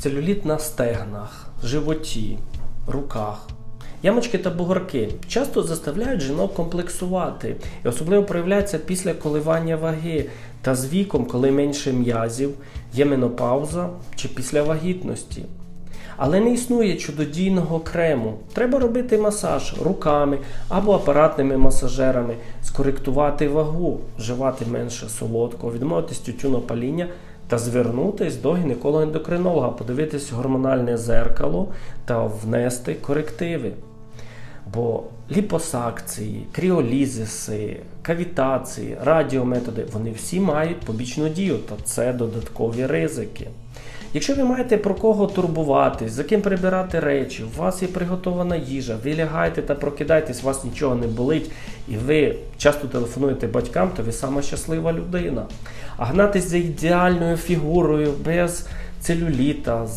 Целюліт на стегнах, животі, руках. Ямочки та бугорки часто заставляють жінок комплексувати і особливо проявляється після коливання ваги та з віком, коли менше м'язів, є менопауза чи після вагітності. Але не існує чудодійного крему. Треба робити масаж руками або апаратними масажерами, скоректувати вагу, вживати менше солодкого, відмовитись тютюнопаління та звернутись до гінеколога-ендокринолога, подивитись гормональне зеркало та внести корективи. Бо ліпосакції, кріолізиси, кавітації, радіометоди вони всі мають побічну дію, та це додаткові ризики. Якщо ви маєте про кого турбуватись, за ким прибирати речі, у вас є приготована їжа, ви лягаєте та прокидаєтесь, у вас нічого не болить, і ви часто телефонуєте батькам, то ви сама щаслива людина. А гнатись за ідеальною фігурою без целюліта,